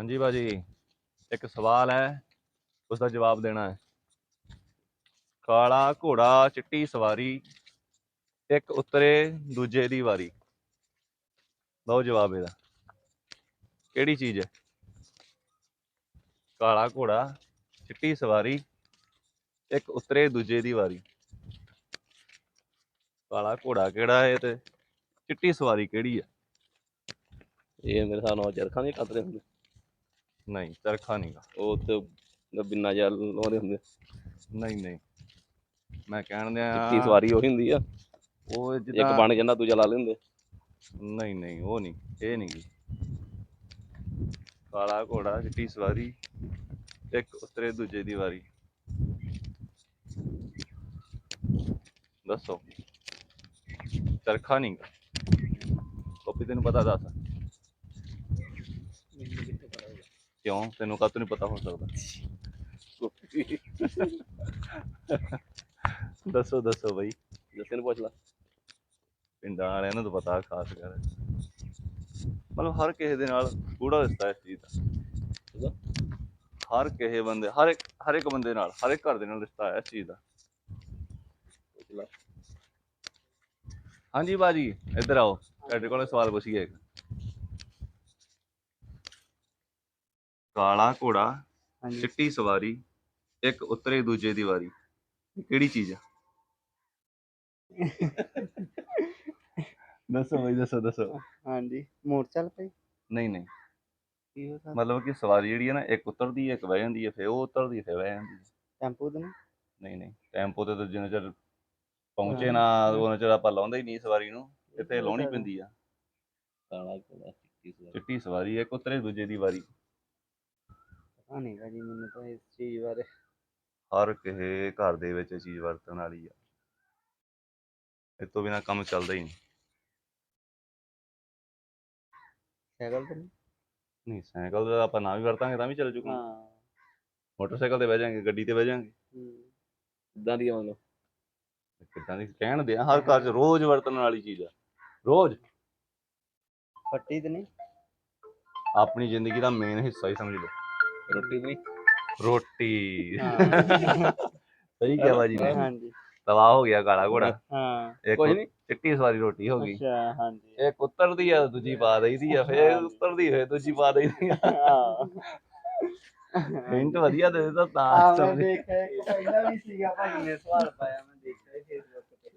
ਹਾਂਜੀ ਬਾਜੀ ਇੱਕ ਸਵਾਲ ਹੈ ਉਸ ਦਾ ਜਵਾਬ ਦੇਣਾ ਹੈ। ਕਾਲਾ ਘੋੜਾ ਚਿੱਟੀ ਸਵਾਰੀ, ਇੱਕ ਉਤਰੇ ਦੂਜੇ ਦੀ ਵਾਰੀ। ਲਓ ਜਵਾਬ ਇਹਦਾ। ਕਿਹੜੀ ਚੀਜ਼ ਹੈ? ਕਾਲਾ ਘੋੜਾ, ਚਿੱਟੀ ਸਵਾਰੀ, ਇੱਕ ਉਤਰੇ ਦੂਜੇ ਦੀ ਵਾਰੀ। ਕਾਲਾ ਘੋੜਾ ਕਿਹੜਾ ਹੈ ਤੇ ਚਿੱਟੀ ਸਵਾਰੀ ਕਿਹੜੀ ਹੈ? ਇਹ ਮੇਰੇ ਹਿਸਾਬ ਨਾਲ ਚਰਖਾਂ ਦੇ ਕਤਰੇ ਹੁੰਦੇ। ਨਹੀਂ ਚਰਖਾ ਨਹੀਂਗਾ ਉਹ ਤੇ ਬਿੰਨਾ ਜਲ ਲਾਉਂਦੇ ਹੁੰਦੇ। ਨਹੀਂ ਨਹੀਂ। ਮੈਂ ਕਹਿਣ ਚਿੱਟੀ ਦਿਆਂ ਸਵਾਰੀ ਉਹੀ ਹੁੰਦੀ ਆ। ਉਹ ਇੱਕ ਜਿੱਦਾਂ ਬਣ ਜਾਂਦਾ ਦੂਜਾ ਲਾ ਲੈਂਦੇ। ਨਹੀਂ ਨਹੀਂ ਉਹ ਨਹੀਂ ਇਹ ਨਹੀਂ ਗੀ। ਕਾਲਾ ਘੋੜਾ ਚਿੱਟੀ ਸਵਾਰੀ ਇੱਕ ਉਤਰੇ ਦੂਜੇ ਦੀ ਵਾਰੀ। ਦੱਸੋ। ਚਰਖਾ ਨਹੀਂ ਕਾਪੀ ਤੈਨੂੰ ਪਤਾ ਦੱਸ। ਕਿਉਂ? ਤੈਨੂੰ ਕਾਹ ਨਹੀਂ ਪਤਾ ਹੋ ਸਕਦਾ? ਦੱਸੋ ਦੱਸੋ ਬਈ। ਜੱਸੇ ਨੂੰ ਪੁੱਛ ਲਾ। ਪਿੰਡਾਂ ਵਾਲਿਆਂ ਨੂੰ ਤਾਂ ਪਤਾ, ਖਾਸ ਕਰ। ਮਤਲਬ ਹਰ ਕਿਸੇ ਦੇ ਨਾਲ ਗੂੜਾ ਰਿਸ਼ਤਾ ਇਸ ਚੀਜ਼ ਦਾ। ਹਰ ਕਿਸੇ ਬੰਦੇ, ਹਰ ਇੱਕ ਹਰ ਇੱਕ ਬੰਦੇ ਨਾਲ, ਹਰ ਇੱਕ ਘਰ ਦੇ ਨਾਲ ਰਿਸ਼ਤਾ ਹੈ ਇਸ ਚੀਜ਼ ਦਾ। ਹਾਂਜੀ ਬਾਜੀ, ਇੱਧਰ ਆਓ। ਤੁਹਾਡੇ ਕੋਲ ਸਵਾਲ ਪੁੱਛੀਏ ਇੱਕ। ਕਾਲਾ ਘੋੜਾ ਹਾਂਜੀ। ਚਿੱਟੀ ਸਵਾਰੀ ਇੱਕ ਉਤਰੇ ਦੂਜੇ ਦੀ ਵਾਰੀ। ਇਹ ਕਿਹੜੀ ਚੀਜ਼ ਆ? ਦੱਸੋ ਬਈ ਦੱਸੋ ਦੱਸੋ। ਹਾਂਜੀ ਮੋਟਰਸਾਈਕਲ ਪਈ ਨਹੀਂ ਨਹੀਂ। ਕੀ ਹੋ ਸਕਦਾ? ਮਤਲਬ ਕਿ ਸਵਾਰੀ ਜਿਹੜੀ ਹੈ ਨਾ ਇੱਕ ਉਤਰਦੀ ਹੈ ਇੱਕ ਬਹਿ ਜਾਂਦੀ ਹੈ ਫਿਰ ਉਹ ਉਤਰਦੀ ਹੈ ਫਿਰ ਬਹਿ ਜਾਂਦੀ ਹੈ ਟੈਂਪੂ ਤੇ ਨਾ? ਨਹੀਂ ਨਹੀਂ। ਟੈਂਪੋ ਤੇ ਤਾਂ ਜਿੰਨਾ ਚਿਰ ਪਹੁੰਚੇ ਨਾ ਉਹਨਾਂ ਚਿਰ ਆਪਾਂ ਲਾਉਂਦੇ ਹੀ ਨਹੀਂ ਸਵਾਰੀ ਨੂੰ ਇੱਥੇ ਲਾਉਣੀ ਪੈਂਦੀ ਆ। ਕਾਲਾ ਕੋਲਾ ਚਿੱਟੀ ਸਵਾਰੀ। ਚਿੱਟੀ ਸਵਾਰੀ ਇੱਕ ਉਤਰੇ ਦੂਜੇ ਦੀ ਵਾਰੀ। ਪਤਾ ਨਹੀਂ ਭਾਜੀ ਮੈਨੂੰ ਤਾਂ ਇਸ ਚੀਜ਼ ਬਾਰੇ। ਹਰ ਕਿਸੇ ਘਰ ਦੇ ਵਿੱਚ ਇਹ ਚੀਜ਼ ਵਰਤਣ ਵਾਲੀ ਆ। ਇਹ ਤੋਂ ਬਿਨਾ ਕੰਮ ਚੱਲਦਾ ਹੀ ਨਹੀਂ। ਸਾਈਕਲ ਤੇ ਨਹੀਂ ਨਹੀਂ ਸਾਈਕਲ ਦਾ ਆਪਾਂ ਨਾ ਵੀ ਵਰਤਾਂਗੇ ਤਾਂ ਵੀ ਚੱਲ ਜੂਗਾ। ਹਾਂ। ਮੋਟਰਸਾਈਕਲ ਤੇ ਬਹਿ ਜਾਾਂਗੇ ਗੱਡੀ ਤੇ ਬਹਿ ਜਾਾਂਗੇ। ਹੂੰ। ਇਦਾਂ ਦੀ ਆਉਂਦਾ ਕਿੱਦਾਂ ਦੀ ਕਹਿਣ ਦੇ ਆ, ਹਰ ਘਰ 'ਚ ਰੋਜ਼ ਵਰਤਣ ਵਾਲੀ ਚੀਜ਼ ਆ। ਰੋਜ਼। ਫੱਟੀ ਤੇ ਨਹੀਂ? ਆਪਣੀ ਜ਼ਿੰਦਗੀ ਦਾ ਮੇਨ ਹਿੱਸਾ ਹੀ ਸਮਝ ਲਓ। ਰੋਟੀ ਨਹੀਂ ਰੋਟੀ। ਹਾਂ। ਸਹੀ ਕਿਹਾ ਬਾਜੀ ਨੇ। ਹਾਂਜੀ। ਤਵਾ ਹੋ ਗਿਆ ਕਾਲਾ ਘੋੜਾ ਹਾਂ। ਇੱਕ ਕੁਝ ਨਹੀਂ। ਚਿੱਟੀ ਸਵਾਰੀ ਰੋਟੀ ਹੋ ਗਈ। ਅੱਛਾ ਹਾਂਜੀ। ਇੱਕ ਉਤਰਦੀ ਆ ਦੂਜੀ ਪਾ ਦਈਦੀ ਆ ਫੇਰ। ਉਤਰਦੀ ਫੇਰ ਦੂਜੀ ਪਾ ਦਈਦੀ ਆ। ਹਾਂ। ਹਿੰਟ ਵਧੀਆ ਦੇ ਦਿੱਤਾ ਆ ਤਾਂ ਮੈਂ ਸਮਝ ਦੇਖਿਆ ਇੱਕ ਪਹਿਲਾਂ ਵੀ ਸੀਗਾ ਭਾਜੀ ਨੇ ਸਵਾਲ ਪਾਇਆ ਮੈਂ